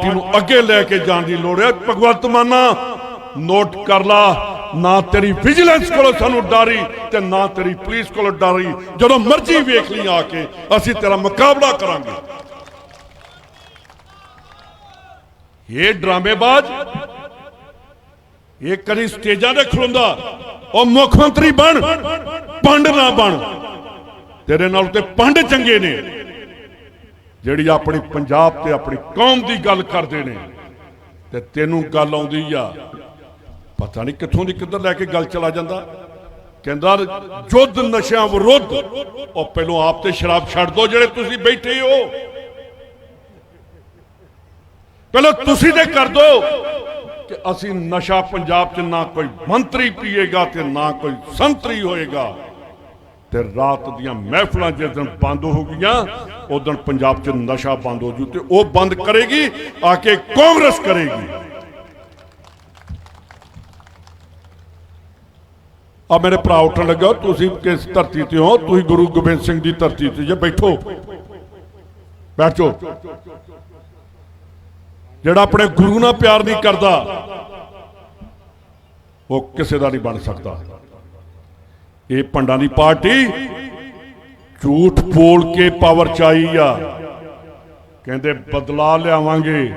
Party ਨੂੰ ਅੱਗੇ ਲੈ ਕੇ ਜਾਣ ਦੀ ਲੋੜ ਹੈ। ਭਗਵੰਤ ਮਾਨਾ, ਨੋਟ ਕਰ ਲਾ, ਨਾ ਤੇਰੀ ਵਿਜੀਲੈਂਸ ਕੋਲੋਂ ਸਾਨੂੰ ਡਾਰੀ ਤੇ ਨਾ ਤੇਰੀ ਪੁਲਿਸ ਕੋਲੋਂ ਡਾਰੀ। ਜਦੋਂ ਮਰਜ਼ੀ ਵੇਖ ਲਈ ਆ ਕੇ, ਅਸੀਂ ਤੇਰਾ ਮੁਕਾਬਲਾ ਕਰਾਂਗੇ। ਇਹ ਡਰਾਮੇਬਾਜ਼, ਇਹ ਕਦੀ ਸਟੇਜਾਂ ਤੇ ਖਲੋਂਦਾ, ਉਹ ਮੁੱਖ ਮੰਤਰੀ ਬਣ, ਪੰਡ ਨਾ ਬਣ। ਤੇਰੇ ਨਾਲ ਤੇ ਪੰਡ ਚੰਗੇ ਨੇ। ਜਿਹੜੀ ਆਪਣੀ ਪੰਜਾਬ ਤੇ ਆਪਣੀ ਕੌਮ ਦੀ ਗੱਲ ਕਰਦੇ ਨੇ ਤੇ ਤੈਨੂੰ ਗੱਲ ਆਉਂਦੀ ਆ, ਪਤਾ ਨਹੀਂ ਕਿੱਥੋਂ ਦੀ ਕਿੱਧਰ ਲੈ ਕੇ ਗੱਲ ਚਲਾ ਜਾਂਦਾ। ਕਹਿੰਦਾ, ਜੁੱਧ ਨਸ਼ਿਆਂ ਵਿਰੁੱਧ, ਉਹ ਪਹਿਲੋਂ ਆਪ ਤੇ ਸ਼ਰਾਬ ਛੱਡ ਦੋ ਜਿਹੜੇ ਤੁਸੀਂ ਬੈਠੇ ਹੋ। ਪਹਿਲਾਂ ਤੁਸੀਂ ਤੇ ਕਰ ਦੋ ਕਿ ਅਸੀਂ ਨਸ਼ਾ ਪੰਜਾਬ 'ਚ ਨਾ ਕੋਈ ਮੰਤਰੀ ਪੀਏਗਾ ਤੇ ਨਾ ਕੋਈ ਸੰਤਰੀ ਹੋਏਗਾ। ਤੇ ਰਾਤ ਦੀਆਂ ਮਹਿਫਲਾਂ ਜਿਸ ਦਿਨ ਬੰਦ ਹੋ ਗਈਆਂ, ਉਸ ਦਿਨ ਪੰਜਾਬ 'ਚ ਨਸ਼ਾ ਬੰਦ ਹੋ ਜੂ ਤੇ ਉਹ ਬੰਦ ਕਰੇਗੀ, ਆ ਕੇ ਕਾਂਗਰਸ ਕਰੇਗੀ। ਆ ਮੇਰੇ ਭਰਾ ਉੱਠਣ ਲੱਗਾ, ਤੁਸੀਂ ਕਿਸ ਧਰਤੀ ਤੇ ਹੋ? ਤੁਸੀਂ ਗੁਰੂ ਗੋਬਿੰਦ ਸਿੰਘ ਦੀ ਧਰਤੀ ਤੇ ਜੇ ਬੈਠੋ। ਬੈਠੋ। ਜਿਹੜਾ ਆਪਣੇ ਗੁਰੂ ਨਾਲ ਪਿਆਰ ਨਹੀਂ ਕਰਦਾ, ਉਹ ਕਿਸੇ ਦਾ ਨਹੀਂ ਬਣ ਸਕਦਾ। ਇਹ ਭੰਡਾਂ ਦੀ ਪਾਰਟੀ ਝੂਠ ਬੋਲ ਕੇ ਪਾਵਰ ਚ ਆਈ ਆ। ਕਹਿੰਦੇ, ਬਦਲਾ ਲਿਆਵਾਂਗੇ।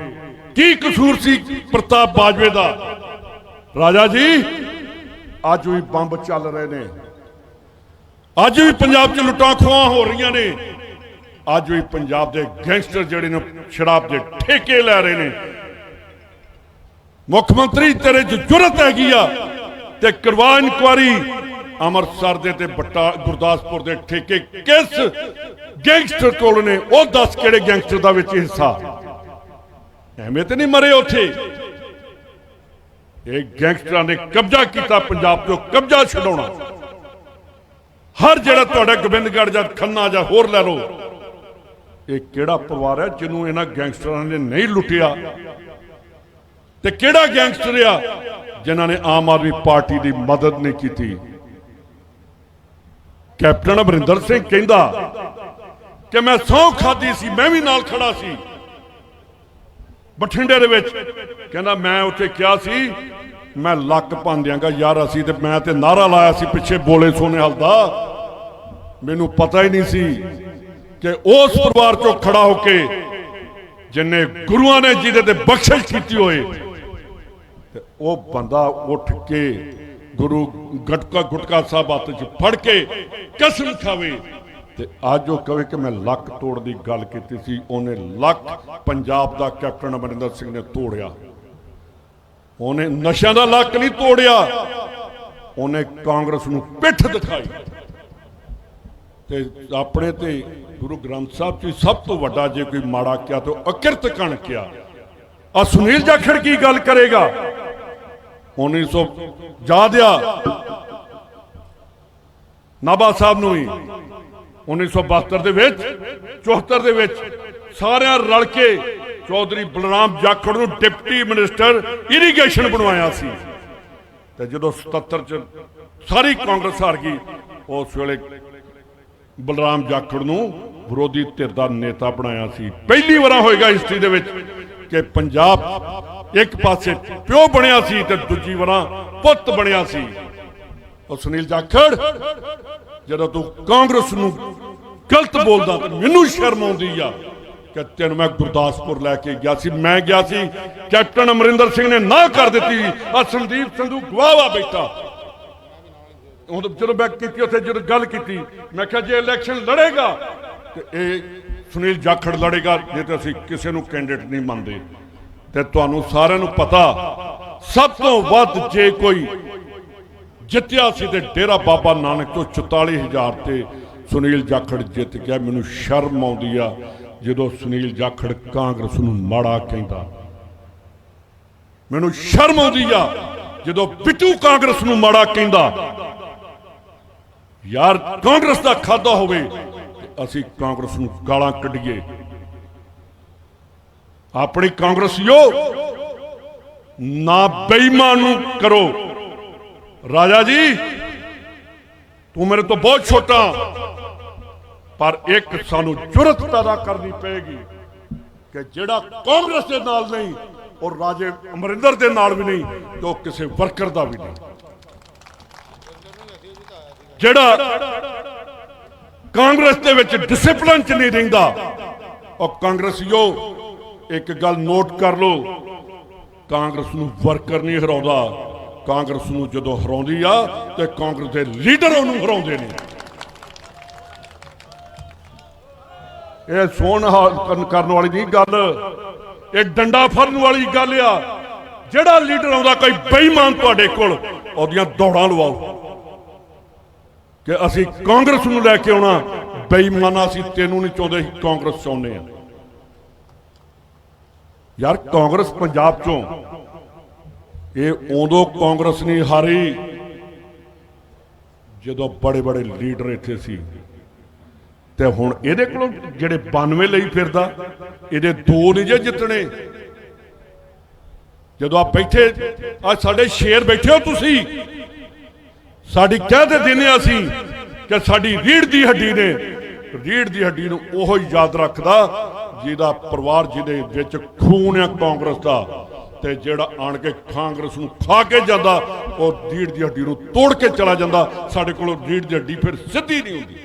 ਕੀ ਕਸੂਰ ਸੀ ਪ੍ਰਤਾਪ ਬਾਜਵੇ ਦਾ? ਰਾਜਾ ਜੀ, ਅੱਜ ਵੀ ਬੰਬ ਚੱਲ ਰਹੇ ਨੇ। ਅੱਜ ਵੀ ਪੰਜਾਬ 'ਚ ਲੁੱਟਾਂ ਖੋਹਾਂ ਹੋ ਰਹੀਆਂ ਨੇ। ਅੱਜ ਵੀ ਪੰਜਾਬ ਦੇ ਗੈਂਗਸਟਰ ਜਿਹੜੇ ਨੇ, ਸ਼ਰਾਬ ਦੇ ਠੇਕੇ ਲੈ ਰਹੇ ਨੇ। ਮੁੱਖ ਮੰਤਰੀ, ਤੇਰੇ 'ਚ ਜੁਰਤ ਹੈਗੀ ਆ ਤੇ ਕਰਵਾ ਇਨਕੁਆਰੀ ਅੰਮ੍ਰਿਤਸਰ ਦੇ ਤੇ ਬੱਟਾ ਗੁਰਦਾਸਪੁਰ ਦੇ ਠੇਕੇ ਕਿਸ ਗੈਂਗਸਟਰ ਕੋਲ ਨੇ? ਉਹ ਦੱਸ ਕਿਹੜੇ ਗੈਂਗਸਟਰ ਦਾ ਵਿੱਚ ਹਿੱਸਾ? ਐਵੇਂ ਤੇ ਨਹੀਂ ਮਰੇ ਉੱਥੇ। ਇਹ ਗੈਂਗਸਟਰਾਂ ਨੇ ਕਬਜ਼ਾ ਕੀਤਾ, ਪੰਜਾਬ ਤੋਂ ਕਬਜ਼ਾ ਛਡਾਉਣਾ। ਹਰ ਜਿਹੜਾ ਤੁਹਾਡਾ ਗੋਬਿੰਦਗੜ੍ਹ ਜਾਂ ਖੰਨਾ ਜਾਂ ਹੋਰ ਲੈ ਲਓ, ਇਹ ਕਿਹੜਾ ਪਰਿਵਾਰ ਹੈ ਜਿਹਨੂੰ ਇਹਨਾਂ ਗੈਂਗਸਟਰਾਂ ਨੇ ਨਹੀਂ ਲੁੱਟਿਆ? ਤੇ ਕਿਹੜਾ ਗੈਂਗਸਟਰ ਆ ਜਿਨ੍ਹਾਂ ਨੇ ਆਮ ਆਦਮੀ ਪਾਰਟੀ ਦੀ ਮਦਦ ਨਹੀਂ ਕੀਤੀ? ਕੈਪਟਨ ਅਮਰਿੰਦਰ ਸਿੰਘ ਕਹਿੰਦਾ ਕਿ ਮੈਂ ਸੌ ਖਾਦੀ ਸੀ, ਮੈਂ ਵੀ ਨਾਲ ਖੜਾ ਸੀ। ਬਠਿੰਡੇ ਦੇ ਵਿੱਚ ਕਹਿੰਦਾ, ਮੈਂ ਉੱਥੇ ਕਿਹਾ ਸੀ, ਮੈਂ ਲੱਕ ਭੰਨ ਦਿਆਂਗਾ ਯਾਰ ਅਸੀਂ ਤੇ ਮੈਂ ਤੇ ਨਾਰਾ ਲਾਇਆ ਸੀ ਪਿੱਛੇ ਬੋਲੇ ਸੋਨੇ ਹਲ ਦਾ। ਮੈਨੂੰ ਪਤਾ ਹੀ ਨਹੀਂ ਸੀ ਕਿ ਉਸ ਪਰਿਵਾਰ ਚੋਂ ਖੜਾ ਹੋ ਕੇ ਜਿਨੇ ਗੁਰੂਆਂ ਨੇ ਜਿਹਦੇ ਤੇ ਬਖਸ਼ਿਸ਼ ਕੀਤੀ ਹੋਏ ਉਹ ਬੰਦਾ ਉੱਠ ਕੇ ਗੁਰੂ ਗਟਕਾ ਗੁਟਕਾ ਸਾਹਿਬ ਹੱਥ 'ਚ ਫੜ ਕੇ ਕਸਮ ਖਾਵੇ। ਤੇ ਅੱਜ ਉਹ ਕਹੇ ਕਿ ਮੈਂ ਲੱਕ ਤੋੜ ਦੀ ਗੱਲ ਕੀਤੀ ਸੀ, ਉਹਨੇ ਲੱਕ ਪੰਜਾਬ ਦਾ ਕੈਪਟਨ ਅਮਰਿੰਦਰ ਸਿੰਘ ਨੇ ਤੋੜਿਆ। ਉਹਨੇ ਨਸ਼ਿਆਂ ਦਾ ਲੱਕ ਨਹੀਂ ਤੋੜਿਆ, ਉਹਨੇ ਕਾਂਗਰਸ ਨੂੰ ਪਿੱਠ ਦਿਖਾਈ। ਤੇ ਆਪਣੇ ਤੇ ਗੁਰੂ ਗ੍ਰੰਥ ਸਾਹਿਬ ਜੀ ਸਭ ਤੋਂ ਵੱਡਾ ਜੇ ਕੋਈ ਮਾੜਾ ਕਿਹਾ ਤੇ ਉਹ ਅਕਿਰਤ ਕਣ ਕਿਹਾ। ਆ ਸੁਨੀਲ ਜਾਖੜ ਕੀ ਗੱਲ ਕਰੇਗਾ? 1900 ਯਾਦ ਆ ਨਾਭਾ ਸਾਹਿਬ ਨੂੰ ਹੀ 1972 ਦੇ ਵਿੱਚ 74 ਦੇ ਵਿੱਚ ਸਾਰਿਆਂ ਰਲ ਕੇ ਚੌਧਰੀ ਬਲਰਾਮ ਜਾਖੜ ਨੂੰ ਡਿਪਟੀ ਮਿਨਿਸਟਰ ਇਰੀਗੇਸ਼ਨ ਬਣਵਾਇਆ ਸੀ। ਤੇ ਜਦੋਂ 77 ਚ ਸਾਰੀ ਕਾਂਗਰਸ ਹਾਰ ਗਈ, ਉਸ ਵੇਲੇ ਬਲਰਾਮ ਜਾਖੜ ਨੂੰ ਵਿਰੋਧੀ ਧਿਰ ਦਾ ਨੇਤਾ ਬਣਾਇਆ ਸੀ। ਪਹਿਲੀ ਵਾਰ ਹੋਏਗਾ ਹਿਸਟਰੀ ਦੇ ਵਿੱਚ ਕਿ ਪੰਜਾਬ ਇੱਕ ਪਾਸੇ ਪਿਓ ਬਣਿਆ ਸੀ ਤੇ ਦੂਜੀ ਵਾਰ ਪੁੱਤ ਬਣਿਆ ਸੀ। ਉਹ ਸੁਨੀਲ ਜਾਖੜ, ਜਦੋਂ ਤੂੰ ਕਾਂਗਰਸ ਨੂੰ ਗਲਤ ਬੋਲਦਾ ਤੇ ਮੈਨੂੰ ਸ਼ਰਮ ਆਉਂਦੀ ਆ ਕਿ ਤੈਨੂੰ ਮੈਂ ਗੁਰਦਾਸਪੁਰ ਲੈ ਕੇ ਗਿਆ ਸੀ। ਮੈਂ ਗਿਆ ਸੀ, ਕੈਪਟਨ ਅਮਰਿੰਦਰ ਸਿੰਘ ਨੇ ਨਾ ਕਰ ਦਿੱਤੀ। ਆ ਸੰਦੀਪ ਸੰਧੂ ਗਵਾਵਾ ਬੈਠਾ। ਉਹ ਜਦੋਂ ਮੈਂ ਕੀਤੀ, ਉੱਥੇ ਜਦੋਂ ਗੱਲ ਕੀਤੀ, ਮੈਂ ਕਿਹਾ ਜੇ ਇਲੈਕਸ਼ਨ ਲੜੇਗਾ ਤੇ ਇਹ ਸੁਨੀਲ ਜਾਖੜ ਲੜੇਗਾ, ਜੇ ਤੇ ਅਸੀਂ ਕਿਸੇ ਨੂੰ ਕੈਂਡੀਡੇਟ ਨਹੀਂ ਮੰਨਦੇ। ਤੇ ਤੁਹਾਨੂੰ ਸਾਰਿਆਂ ਨੂੰ ਪਤਾ, ਸਭ ਤੋਂ ਵੱਧ ਜੇ ਕੋਈ ਜਿੱਤਿਆ ਸੀ ਤੇ ਡੇਰਾ ਬਾਬਾ ਨਾਨਕ ਤੋਂ 44000 ਤੇ ਸੁਨੀਲ ਜਾਖੜ ਜਿੱਤ ਗਿਆ। ਮੈਨੂੰ ਸ਼ਰਮ ਆਉਂਦੀ ਆ ਜਦੋਂ ਸੁਨੀਲ ਜਾਖੜ ਕਾਂਗਰਸ ਨੂੰ ਮਾੜਾ ਕਹਿੰਦਾ। ਮੈਨੂੰ ਸ਼ਰਮ ਆਉਂਦੀ ਆ ਜਦੋਂ ਪਿੱਟੂ ਕਾਂਗਰਸ ਨੂੰ ਮਾੜਾ ਕਹਿੰਦਾ। ਯਾਰ ਕਾਂਗਰਸ ਦਾ ਖਾਦਾ ਹੋਵੇ ਅਸੀਂ ਕਾਂਗਰਸ ਨੂੰ ਗਾਲਾਂ ਕੱਢੀਏ। ਆਪਣੀ ਕਾਂਗਰਸੀਓ ਨਾ ਬੇਈਮਾਨ ਨੂੰ ਕਰੋ। ਰਾਜਾ ਜੀ, ਤੂੰ ਮੇਰੇ ਤੋਂ ਬਹੁਤ ਛੋਟਾ, ਪਰ ਇੱਕ ਸਾਨੂੰ ਜੁਰਤ ਪੈਦਾ ਕਰਨੀ ਪਏਗੀ ਕਿ ਜਿਹੜਾ ਕਾਂਗਰਸ ਦੇ ਨਾਲ ਨਹੀਂ ਔਰ ਰਾਜੇ ਅਮਰਿੰਦਰ ਦੇ ਨਾਲ ਵੀ ਨਹੀਂ, ਤੇ ਉਹ ਕਿਸੇ ਵਰਕਰ ਦਾ ਵੀ ਨਹੀਂ। ਜਿਹੜਾ ਕਾਂਗਰਸ ਦੇ ਵਿੱਚ ਡਿਸਪਲਨ ਚ ਨਹੀਂ ਰਹਿੰਦਾ, ਉਹ ਕਾਂਗਰਸੀਓ ਇੱਕ ਗੱਲ ਨੋਟ ਕਰ ਲਓ। ਕਾਂਗਰਸ ਨੂੰ ਵਰਕਰ ਨਹੀਂ ਹਰਾਉਂਦਾ। ਕਾਂਗਰਸ ਨੂੰ ਜਦੋਂ ਹਰਾਉਂਦੀ ਆ, ਤੇ ਕਾਂਗਰਸ ਦੇ ਲੀਡਰ ਉਹਨੂੰ ਹਰਾਉਂਦੇ ਨੇ। ਇਹ ਸੋਣ ਹਾਲ ਕਰਨ- ਵਾਲੀ ਨਹੀਂ ਗੱਲ। ਇਹ ਡੰਡਾ ਫੜਨ ਵਾਲੀ ਗੱਲ ਆ। ਜਿਹੜਾ ਲੀਡਰ ਆਉਂਦਾ ਕੋਈ ਬੇਈਮਾਨ ਤੁਹਾਡੇ ਕੋਲ, ਉਹਦੀਆਂ ਦੌੜਾਂ ਲਵਾਓ। ਕਿ ਅਸੀਂ ਕਾਂਗਰਸ ਨੂੰ ਲੈ ਕੇ ਆਉਣਾ। ਬੇਈਮਾਨਾ ਅਸੀਂ ਤੈਨੂੰ ਨਹੀਂ ਚਾਹੁੰਦੇ ਕਾਂਗਰਸ ਚਾਹੁੰਦੇ ਆ। ਯਾਰ ਕਾਂਗਰਸ ਪੰਜਾਬ ਚੋਂ। ਇਹ ਉਦੋਂ ਕਾਂਗਰਸ ਨਹੀਂ ਹਾਰੀ, ਜਦੋਂ ਬੜੇ ਬੜੇ ਲੀਡਰ ਇੱਥੇ ਸੀ। ਤੇ ਹੁਣ ਇਹਦੇ ਕੋਲੋਂ ਜਿਹੜੇ 92 ਲਈ ਫਿਰਦਾ, ਇਹਦੇ ਦੋ ਨਹੀਂ ਜੇ ਜਿੱਤਣੇ। ਜਦੋਂ ਆ ਬੈਠੇ ਆ ਸਾਡੇ ਸ਼ੇਰ ਬੈਠੇ ਹੋ ਤੁਸੀਂ, ਸਾਡੀ ਕਹਿ ਤੇ ਦਿੰਦੇ ਅਸੀਂ ਕਿ ਸਾਡੀ ਰੀੜ ਦੀ ਹੱਡੀ ਨੇ ਰੀੜ ਦੀ ਹੱਡੀ ਨੂੰ ਉਹੋ ਹੀ ਯਾਦ ਰੱਖਦਾ ਜਿਹਦਾ ਪਰਿਵਾਰ ਜਿਹਦੇ ਵਿੱਚ ਖੂਨ ਹੈ ਕਾਂਗਰਸ ਦਾ, ਤੇ ਜਿਹੜਾ ਆਣ ਕੇ ਕਾਂਗਰਸ ਨੂੰ ਖਾ ਕੇ ਜਾਂਦਾ, ਉਹ ਰੀੜ ਦੀ ਹੱਡੀ ਨੂੰ ਤੋੜ ਕੇ ਚਲਾ ਜਾਂਦਾ, ਸਾਡੇ ਕੋਲ ਰੀੜ ਦੀ ਹੱਡੀ ਫਿਰ ਸਿੱਧੀ ਨਹੀਂ ਹੁੰਦੀ।